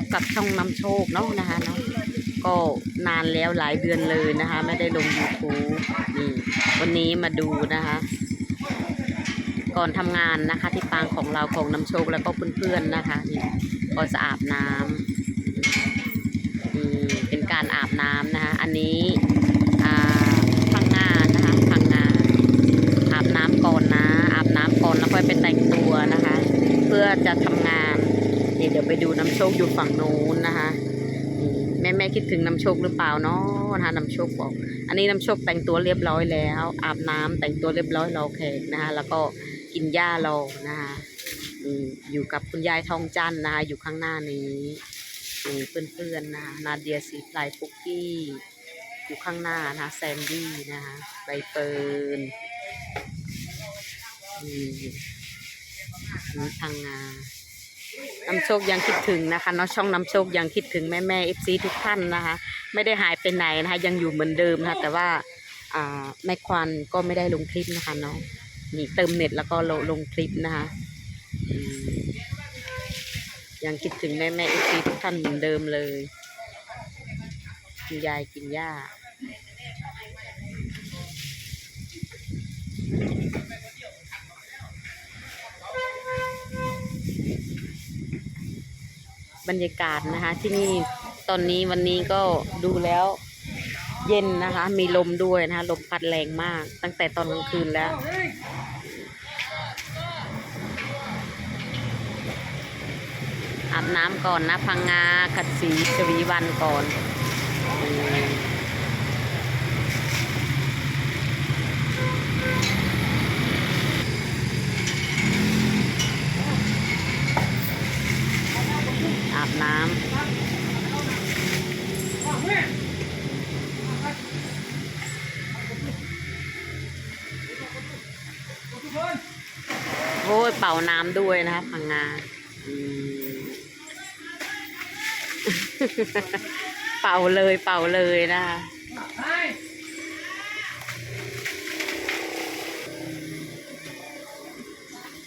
พบกับช่องนำโชคเนาะนะคะเนาะก็นานแล้วหลายเดือนเลยนะคะ ไม่ได้ลง YouTube นี่วันนี้มาดูนะคะ ก่อนทำงานนะคะ ที่ปางของเราของน้ำโชคแล้วก็เพื่อนๆนะคะนี่ก็จะอาบน้ำนี่เป็นการอาบน้ำนะคะ อันนี้อ่าพังงานนะคะพังงานอาบน้ำก่อนนะ อาบน้ำก่อนแล้วค่อยไปแต่งตัวนะคะ เพื่อจะทำงาน เดี๋ยวไปดูน้ำโชคอยู่ฝั่งโน้นนะคะแม่แม่คิดถึงน้ำโชคหรือเปล่าเนาะนะคะน้ำโชคบอก อันนี้น้ำโชคแต่งตัวเรียบร้อยแล้ว อาบน้ำแต่งตัวเรียบร้อยรอแขกนะคะแล้วก็กินหญ้ารอนะคะอยู่กับคุณยายทองจันนะคะอยู่ข้างหน้านี้นี่เพื่อนๆนะนาเดียสีพลายปุกกี้อยู่ข้างหน้านะแซนดี้นะคะใบเฟิร์นนี่นี่ทางงา น้ำโชคยังคิดถึงนะคะเนาะช่องน้ำโชคยังคิดถึงแม่แม่เอฟซีทุกท่านนะคะ ไม่ได้หายไปไหนนะคะยังอยู่เหมือนเดิมนะคะแต่ว่าอ่าแม่ควันก็ไม่ได้ลงคลิปนะคะเนาะนี่เติมเน็ตแล้วก็ลงลงคลิปนะคะยังคิดถึงแม่แม่เอฟซีทุกท่านเหมือนเดิมเลยคุณยายกินหญ้า บรรยากาศนะคะ ที่นี่ตอนนี้วันนี้ก็ดูแล้วเย็นนะคะ มีลมด้วยนะคะ ลมพัดแรงมาก ตั้งแต่ตอนกลางคืนแล้ว อาบน้ำก่อนนะพังงาขัดสีชวีวันก่อน โอ้ยเป่าน้ำด้วยนะคะพังงาเป่าเลยเป่าเลยนะคะ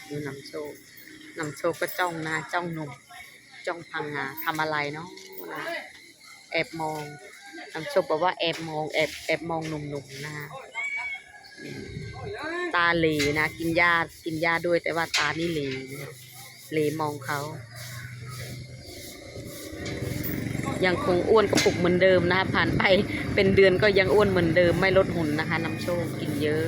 ดูน้ำโชคน้ำโชคก็จ้องหนะจ้องหนุ่ม จ้องพังงาทำอะไรเนาะแอบมองน้ำโชคบอกว่าแอบมองแอบแอบมองหนุ่มๆนะคะตาเหลนะ กินหญ้ากินหญ้าด้วยแต่ว่าตานี่เหลนะเหลมองเขายังคงอ้วนกระปุกเหมือนเดิมนะคะผ่านไปเป็นเดือนก็ยังอ้วนเหมือนเดิมไม่ลดหุ่นนะคะน้ำโชคกินเยอะ